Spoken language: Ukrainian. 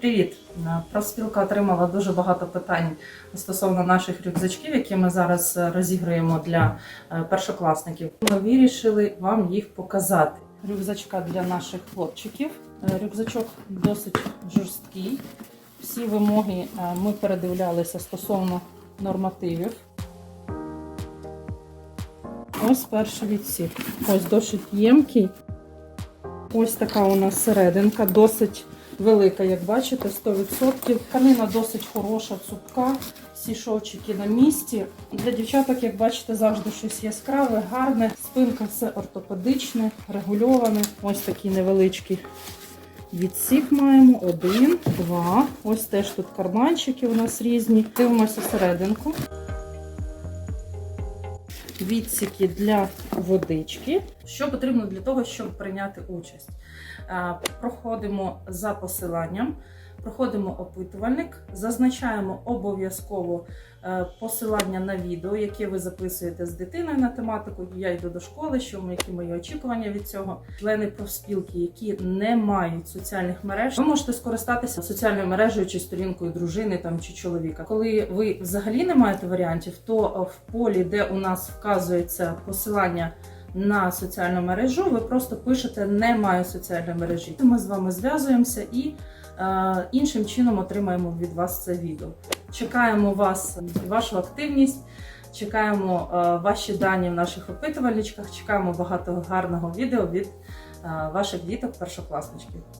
Привіт! Е, Профспілка отримала дуже багато питань стосовно наших рюкзачків, які ми зараз е, розіграємо для е, першокласників. Ми вирішили вам їх показати. Рюкзачка для наших хлопчиків. Рюкзачок досить жорсткий. Всі вимоги ми передивлялися стосовно нормативів. Ось перший відсік. Ось досить ємкий. Ось така у нас серединка, досить велика, як бачите, 100%. Тканина досить хороша, цупка, всі шовчики на місці. Для дівчаток, як бачите, завжди щось яскраве, гарне. Спинка все ортопедичне, регульоване. Ось такий невеличкий відсік маємо. Один, два. Ось теж тут карманчики у нас різні. Дивимося серединку. Відсіки для водички. Що потрібно для того, щоб прийняти участь? Е, Проходимо за посиланням, проходимо опитувальник, зазначаємо обов'язково е, посилання на відео, яке ви записуєте з дитиною на тематику. Я йду до школи, що які мої очікування від цього. Члени профспілки, які не мають соціальних мереж, ви можете скористатися соціальною мережею чи сторінкою дружини там чи чоловіка. Коли ви взагалі не маєте варіантів, то е, в полі, де у нас вказується посилання на соціальну мережу, ви просто пишете не маю соціальної мережі. Ми з вами зв'язуємося і е, іншим чином отримаємо від вас це відео. Чекаємо вас, вашу активність, чекаємо е, ваші дані в наших опитувальничках, чекаємо багато гарного відео від е, ваших діток, першокласничків.